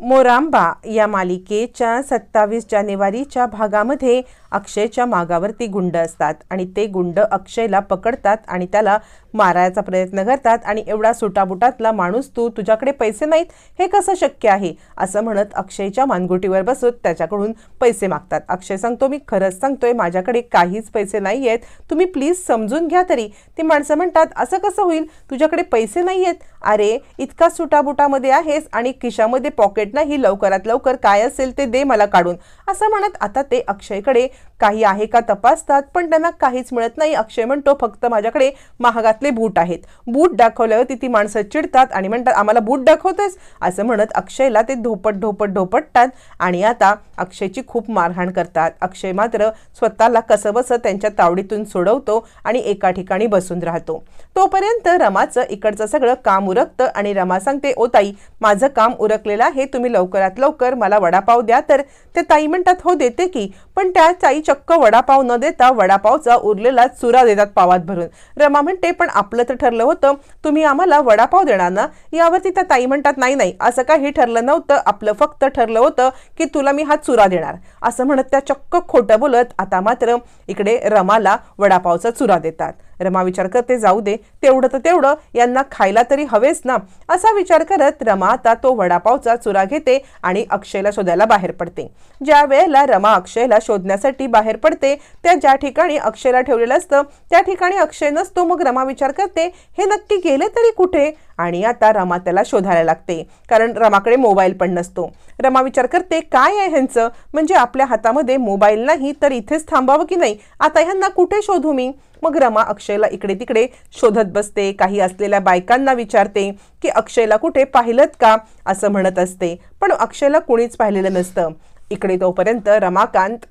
मोरांबा या मालिकेच्या सत्तावीस जानेवारीच्या भागामध्ये अक्षयच्या मागावरती गुंड असतात आणि ते गुंड अक्षयला पकडतात आणि त्याला मारायचा प्रयत्न करतात आणि एवढा सुटाबुटातला माणूस तू तुझ्याकडे पैसे नाहीत? हे कसं शक्य आहे? असं म्हणत अक्षयच्या मानगुटीवर बसत त्याच्याकडून पैसे मागतात. अक्षय सांगतो मी खरंच सांगतोय माझ्याकडे काहीच पैसे नाही आहेत तुम्ही प्लीज समजून घ्या तरी. ती माणसं म्हणतात असं कसं होईल? तुझ्याकडे पैसे नाही आहेत अरे इतका सुटाबुटामध्ये आहेस आणि खिशामध्ये पॉकेट नाही लवकरात लवकर काय असेल ते दे मला काढून. असं म्हणत आता ते अक्षयकडे काही आहे का तपासतात पण त्यांना काहीच मिळत नाही. अक्षय म्हणतो फक्त माझ्याकडे महागातले बूट आहेत. बूट दाखवल्यावर ती माणसं चिडतात आणि म्हणतात आम्हाला बूट दाखवतेस असं म्हणत अक्षयला ते धोपट धोपट धोपटतात आणि आता अक्षयची खूप मारहाण करतात. अक्षय मात्र स्वतःला कसं बसं त्यांच्या तावडीतून सोडवतो आणि एका ठिकाणी बसून राहतो. तोपर्यंत रमाचं इकडचं सगळं काम उरकतं आणि रमा सांगते ओ ताई माझं काम उरकलेलं आहे तुम्ही लवकरात लवकर मला वडापाव द्या तर. ते ताई म्हणतात हो देते की. पण त्या ताई चक्क वडापाव न देता वडापावचा उरलेला चुरा देतात पावात भरून. रमा म्हणते पण आपलं तर ठरलं होतं. तुम्ही आम्हाला वडापाव देणार ना? यावरती त्या ताई म्हणतात नाही नाही. असं काही ठरलं नव्हतं. आपलं फक्त ठरलं होतं की तुला मी हा चुरा देणार. असं म्हणत त्या चक्क खोटं बोलत आता मात्र इकडे रमाला वडापावचा चुरा देतात. रमा विचार करते जाऊ दे तेवढं तर तेवढं यांना खायला तरी हवेच ना. असा विचार करत रमा आता तो वडापावचा चुरा घेते आणि अक्षयला शोधायला बाहेर पडते. ज्या वेळेला रमा अक्षयला शोधण्यासाठी बाहेर पडते त्या ज्या ठिकाणी अक्षयला ठेवलेलं असतं त्या ठिकाणी अक्षय नसतो. मग रमा विचार करते हे नक्की गेले तरी कुठे? आणि आता रमा त्याला शोधायला लागते. कारण रमाकडे मोबाईल पण नसतो. रमा विचार करते काय आहे ह्यांचं? म्हणजे आपल्या हातामध्ये मोबाईल नाही तर इथेच थांबावं की नाही? आता ह्यांना कुठे शोधू मी? मग रमा अक्षयला इकडे तिकडे शोधत बसते. काही असलेल्या बायकांना विचारते की अक्षयला कुठे पाहिलं का? असं म्हणत असते. पण अक्षयला कुणीच पाहिलेलं नसतं. इकडे तोपर्यंत रमाकांत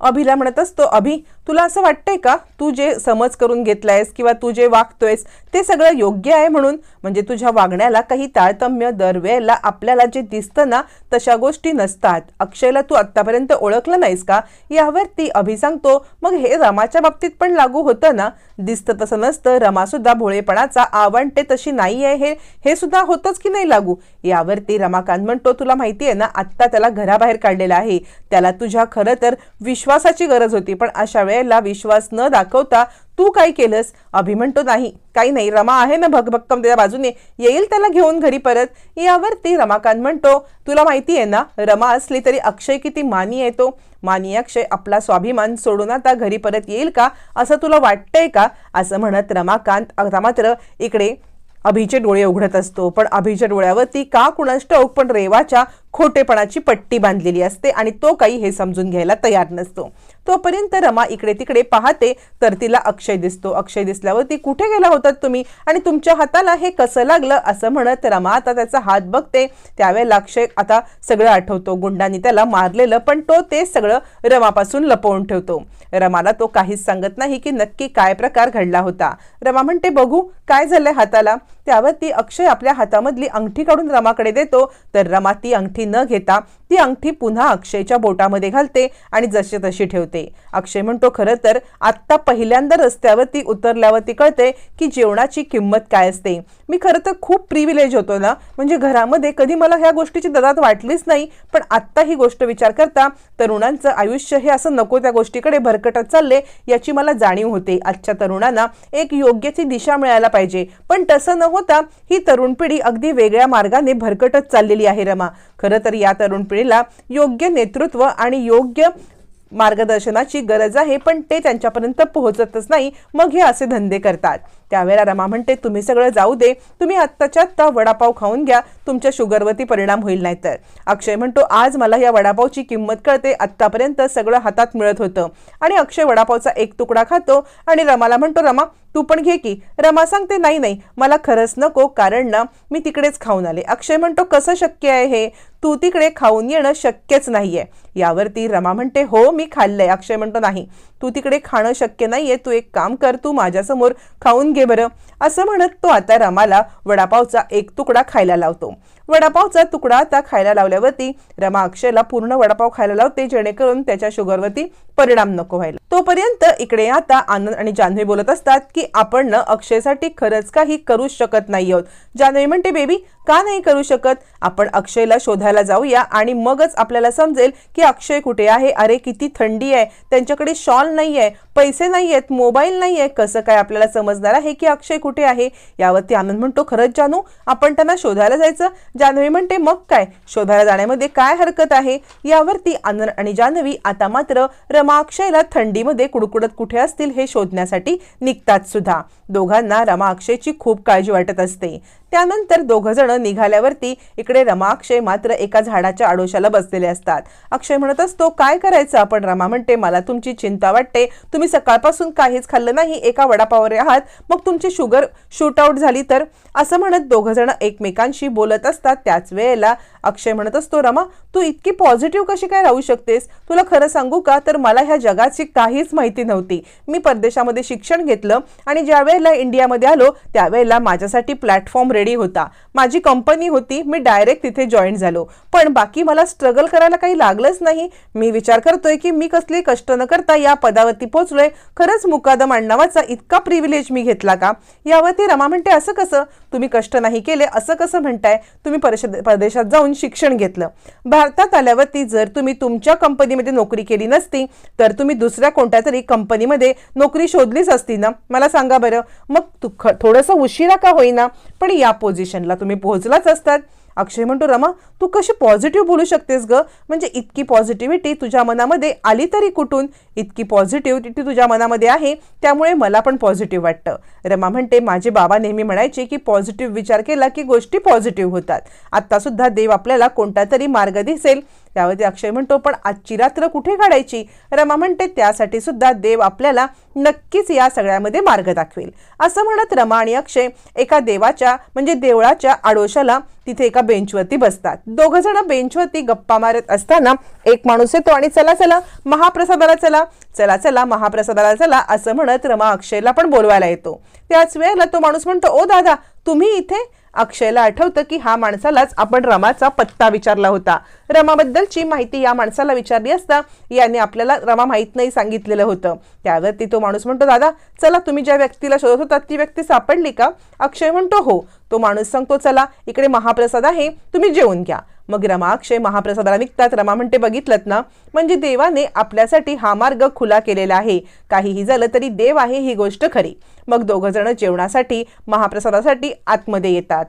अभिला म्हणत असतो अभि तुला असं वाटतंय का? तू जे समज करून घेतलायस किंवा तू जे वागतोयस ते सगळं योग्य आहे म्हणून? म्हणजे तुझ्या वागण्याला काही तारतम्य दरवेळेला आपल्याला जे दिसतं ना तशा गोष्टी नसतात. अक्षयला तू आत्तापर्यंत ओळखलं नाहीस का? यावरती अभि सांगतो मग हे रमाच्या बाबतीत पण लागू होतं ना? दिसतं तसं नसतं. रमासुद्धा भोळेपणाचा आवडते तशी नाही आहे हे. हे सुद्धा होतंच की नाही लागू? यावरती रमाकांत म्हणतो तुला माहिती आहे ना आत्ता त्याला घराबाहेर काढलेला आहे. त्याला तुझ्या खरं तर विश्वासाची गरज होती. पण अशा वेळेला विश्वास न दाखवता तू काय केलंस? अभि म्हणतो नाही काही नाही रमा आहे ना भगभक्कम त्याच्या बाजूने. येईल त्याला घेऊन घरी परत. यावरती रमाकांत म्हणतो तुला माहिती आहे ना रमा असली तरी अक्षय किती मानी येतो मानी अक्षय आपला स्वाभिमान सोडून आता घरी परत येईल का? असं तुला वाटतंय का? असं म्हणत रमाकांत आता मात्र इकडे अभिचे डोळे उघडत असतो. पण अभिच्या डोळ्यावरती का कुणास ठाऊक पण रेवाच्या खोटेपणाची पट्टी बांधलेली असते आणि तो काही हे समजून घ्यायला तयार नसतो. तोपर्यंत रमा इकडे तिकडे पाहते तर तिला अक्षय दिसतो. अक्षय दिसल्यावर ती कुठे गेला होतात तुम्ही? आणि तुमच्या हाताला हे कसं लागलं? असं म्हणत रमा आता त्याचा हात बघते. त्यावेळेला अक्षय आता सगळं आठवतो. गुंडांनी त्याला मारलेलं पण तो ते सगळं रमापासून लपवून ठेवतो. रमाला तो काहीच सांगत नाही की नक्की काय प्रकार घडला होता. रमा म्हणते बघू काय झालंय हाताला? त्यावर ती अक्षय आपल्या हातामधली अंगठी काढून रमाकडे देतो. तर रमा ती अंगठी न घेता ती अंगठी पुन्हा अक्षयच्या बोटामध्ये घालते आणि जशी तशी ठेवते. अक्षय म्हणतो खरं तर आत्ता पहिल्यांदा रस्त्यावरती उतरल्यावरती कळते की जेवणाची किंमत काय असते. मी खरं तर खूप प्रिव्हिलेज होतो ना. म्हणजे घरामध्ये कधी मला ह्या गोष्टीची ददात वाटलीच नाही पण आत्ता ही गोष्ट विचार करता तरुणांचं आयुष्य हे असं नको त्या गोष्टीकडे भरकटत चालले याची मला जाणीव होते. आजच्या तरुणांना एक योग्य दिशा मिळायला पाहिजे. पण तसं न होता ही तरुण पिढी अगदी वेगळ्या मार्गाने भरकटत चाललेली आहे रमा. खरं तर या तरुण पिढीला योग्य नेतृत्व आणि योग्य मार्गदर्शनाची गरज आहे पण ते त्यांच्यापर्यंत पोहोचतच नाही मग हे असे धंदे करतात. त्यावेळेला रमा म्हणते तुम्ही सगळं जाऊ दे तुम्ही आत्ताच्या आत्ता वडापाव खाऊन घ्या तुमच्या शुगरवरती परिणाम होईल नाही तर अक्षय म्हणतो आज मला या वडापावची किंमत कळते आत्तापर्यंत सगळं हातात मिळत होतं. आणि अक्षय वडापावचा एक तुकडा खातो आणि रमाला म्हणतो रमा तू पण घे की. रमा सांगते नाही नाही मला खरंच नको कारण ना मी तिकडेच खाऊन आले. अक्षय म्हणतो कसं शक्य आहे हे? तू तिकडे खाऊन येणं शक्यच नाहीये. यावरती रमा म्हणते हो मी खाल्लंय. अक्षय म्हणतो नाही तू तिकडे खाणं शक्य नाहीये तू एक काम कर तू माझ्यासमोर खाऊन घे बरं. असं म्हणत तो आता रमाला वडापावचा एक तुकडा खायला लावतो. वडापावचा तुकडा आता खायला लावल्यावरती रमा अक्षयला पूर्ण वडापाव खायला लावते जेणेकरून त्याच्या शुगरवरती परिणाम नको व्हायला. तोपर्यंत इकडे आता आनंद आणि जान्हवी बोलत असतात की आपण ना अक्षयसाठी खरंच काही करू शकत नाही आहोत. जान्हवी म्हणते बेबी का नाही करू शकत? आपण अक्षयला शोधायला जाऊया आणि मगच आपल्याला समजेल की अक्षय कुठे आहे? अरे किती थंडी आहे. त्यांच्याकडे शॉल नाही आहे पैसे नाही आहेत मोबाईल नाही आहे कसं काय आपल्याला समजणार आहे की अक्षय कुठे आहे? यावरती आनंद म्हणतो खरंच जानू आपण त्यांना शोधायला जायचं. जान्हवी म्हणते मग काय? शोधायला जाण्यामध्ये काय हरकत आहे? यावरती आनंद आणि जान्हवी आता मात्र रमा अक्षयला थंडीमध्ये कुडकुडत कुठे असतील हे शोधण्यासाठी निघतात सुद्धा. दोघांना रमा अक्षयची खूप काळजी वाटत असते. त्यानंतर दोघ जण निघाल्यावरती इकडे रमा अक्षय मात्र एका झाडाच्या आडोशाला बसलेले असतात. अक्षय म्हणत असतो काय करायचं? आपण रमा म्हणते मला तुमची चिंता वाटते. तुम्ही तुम्ही सकाळपासून काहीच खाल्लं नाही एका वडापावर आहात मग तुमची शुगर शूट आउट झाली तर? असं म्हणत दोघं जण एकमेकांशी बोलत असतात. त्याच वेळेला अक्षय म्हणत असतो रमा तू इतकी पॉझिटिव्ह कशी काय राहू शकतेस? तुला खरं सांगू का? तर मला ह्या जगाची काहीच माहिती नव्हती. मी परदेशामध्ये शिक्षण घेतलं आणि ज्यावेळेला इंडियामध्ये आलो त्यावेळेला माझ्यासाठी प्लॅटफॉर्म रेडी होता. माझी कंपनी होती मी डायरेक्ट तिथे जॉईन झालो. पण बाकी मला स्ट्रगल करायला काही लागलंच नाही. मी विचार करतोय की मी कसले कष्ट न करता या पदावरती पोहोचलोय खरंच मुकादम आडनावाचा इतका प्रिव्हिलेज मी घेतला का? यावरती रमा म्हणते असं कसं? तुम्ही कष्ट नाही केले असं कसं म्हणताय? तुम्ही परिषद परदेशात जाऊन शिक्षण घेतलं. भारतात आल्यावरती जर तुम्ही तुमच्या कंपनीमध्ये नोकरी केली नसती तर तुम्ही दुसऱ्या कोणत्या तरी कंपनीमध्ये नोकरी शोधलीच असती ना? मला सांगा बरं. मग तू थोडंसं उशिरा का होईना? पण या पोझिशनला तुम्ही पोहोचलाच असतात. अक्षय म्हणतो रमा तू कशी पॉझिटिव्ह बोलू शकतेस ग? म्हणजे इतकी पॉझिटिव्हिटी तुझ्या मनामध्ये आली तरी कुठून? इतकी पॉझिटिव्हिटी तुझ्या मनामध्ये आहे त्यामुळे मला पण पॉझिटिव्ह वाटतं. रमा म्हणते माझे बाबा नेहमी म्हणायचे की पॉझिटिव्ह विचार केला की गोष्टी पॉझिटिव्ह होतात. आत्तासुद्धा देव आपल्याला कोणता तरी मार्ग दिसेल. त्यावरती अक्षय म्हणतो पण आजची रात्र कुठे काढायची? रमा म्हणते त्यासाठी सुद्धा देव आपल्याला नक्कीच या सगळ्यामध्ये मार्ग दाखवेल. असं म्हणत रमा आणि अक्षय एका देवाच्या म्हणजे देवळाच्या आडोशाला तिथे एका बेंचवरती बसतात. दोघ जण बेंचवरती गप्पा मारत असताना एक माणूस येतो आणि चला चला महाप्रसादाला चला चला चला महाप्रसादाला चला असं म्हणत रमा अक्षयला पण बोलवायला येतो. त्याच वेळेला तो माणूस म्हणतो ओ दादा तुम्ही इथे अक्षयला आठवतं की हा माणसालाच आपण रमाचा पत्ता विचारला होता. रमाबद्दलची माहिती या माणसाला विचारली असता याने आपल्याला रमा माहीत नाही सांगितलेलं होतं. त्यावरती तो माणूस म्हणतो दादा चला तुम्ही ज्या व्यक्तीला शोधत होता ती व्यक्ती सापडली का? अक्षय म्हणतो हो. तो माणूस सांगतो चला इकडे महाप्रसाद आहे तुम्ही जेवून घ्या. मग रमाक्षय महाप्रसादाला निघतात रमा म्हणते बघितलं ना म्हणजे देवाने आपल्यासाठी हा मार्ग खुला केलेला आहे. काहीही झालं तरी देव आहे ही गोष्ट खरी. मग दोघं जण जेवणासाठी महाप्रसादासाठी आतमध्ये येतात.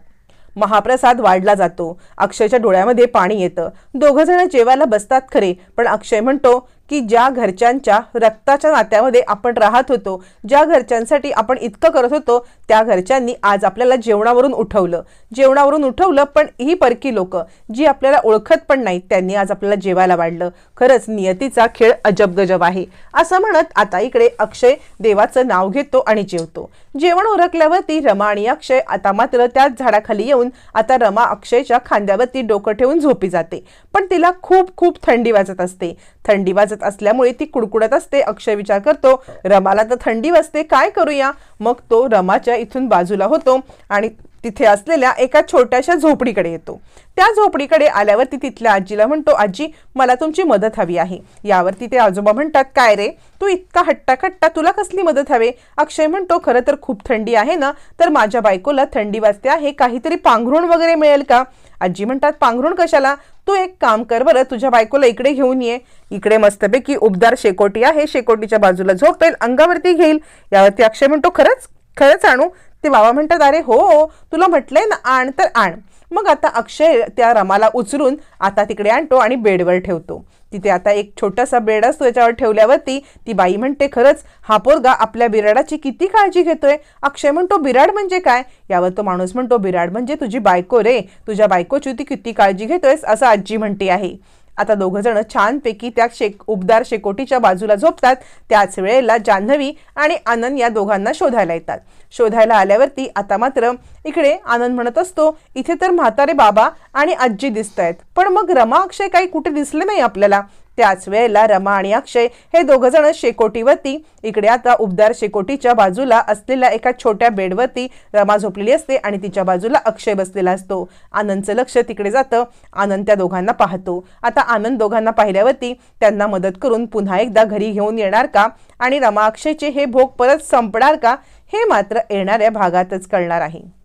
महाप्रसाद वाढला जातो. अक्षयच्या डोळ्यामध्ये पाणी येतं. दोघं जण जेवायला बसतात खरे पण अक्षय म्हणतो की ज्या घरच्यांच्या रक्ताच्या नात्यामध्ये आपण राहत होतो ज्या घरच्यांसाठी आपण इतकं करत होतो त्या घरच्यांनी आज आपल्याला जेवणावरून उठवलं. जेवणावरून उठवलं पण ही परकी लोक जी आपल्याला ओळखत पण नाहीत त्यांनी आज आपल्याला जेवायला वाढलं. खरंच नियतीचा खेळ अजब गजब आहे. असं म्हणत आता इकडे अक्षय देवाचं नाव घेतो आणि जेवतो. जेवण उरकल्यावरती रमा आणि अक्षय आता मात्र त्याच झाडाखाली येऊन आता रमा अक्षयच्या खांद्यावरती डोकं ठेवून झोपी जाते. पण तिला खूप खूप थंडी वाजत असते. थंडी वाजत असल्यामुळे ती कुडकुडत असते अक्षय विचार करतो रमाला तर थंडी वाजते काय करूया? मग तो रमाच्या इथून बाजूला होतो आणि तिथे असलेल्या एका छोट्याशा झोपडीकडे येतो. त्या झोपडीकडे आल्यावरती तिथल्या आजीला म्हणतो आजी मला तुमची मदत हवी आहे. यावरती ते आजोबा म्हणतात काय रे? तू इतका हट्टा खट्टा तुला कसली मदत हवे? अक्षय म्हणतो खरं तर खूप थंडी आहे ना तर माझ्या बायकोला थंडी वाजते आहे काहीतरी पांघरुण वगैरे मिळेल का? आजी म्हणतात पांघरुण कशाला? तू एक काम कर बरं तुझ्या बायकोला इकडे घेऊन ये. इकडे मस्तपैकी उबदार शेकोटी आहे शेकोटीच्या बाजूला झोपेल अंगावरती घेईल. यावरती अक्षय म्हणतो खरंच? खरंच आणू? ते बाबा म्हणतात अरे हो तुला म्हटलंय ना आण तर आण. मग आता अक्षय त्या रमाला उचलून आता तिकडे आणतो आणि बेडवर ठेवतो. तिथे आता एक छोटासा बेड असतो याच्यावर ठेवल्यावरती ती बाई म्हणते खरंच हा पोरगा आपल्या बिराडाची किती काळजी घेतोय? अक्षय म्हणतो बिराड म्हणजे काय? यावर तो माणूस म्हणतो बिराड म्हणजे तुझी बायको रे. तुझ्या बायकोची ती किती काळजी घेतोयस? असं आजी म्हणते आहे. आता दोघं जण छानपैकी त्या शेक उबदार शेकोटीच्या बाजूला झोपतात. त्याच वेळेला जान्हवी आणि आनंद या दोघांना शोधायला येतात. शोधायला आल्यावरती आता मात्र इकडे आनंद म्हणत असतो इथे तर म्हातारे बाबा आणि आजी दिसत आहेत पण मग रमा अक्षय काही कुठे दिसले नाही आपल्याला. त्याच वेळेला रमा आणि अक्षय हे दोघ जण शेकोटीवरती. इकडे आता उबदार शेकोटीच्या बाजूला असलेल्या एका छोट्या बेडवरती रमा झोपलेली असते आणि तिच्या बाजूला अक्षय बसलेला असतो. आनंदचं लक्ष तिकडे जातं. आनंद त्या दोघांना पाहतो. आता आनंद दोघांना पाहिल्यावरती त्यांना मदत करून पुन्हा एकदा घरी घेऊन येणार का? आणि रमा अक्षयचे हे भोग परत संपणार का? हे मात्र येणाऱ्या भागातच कळणार आहे.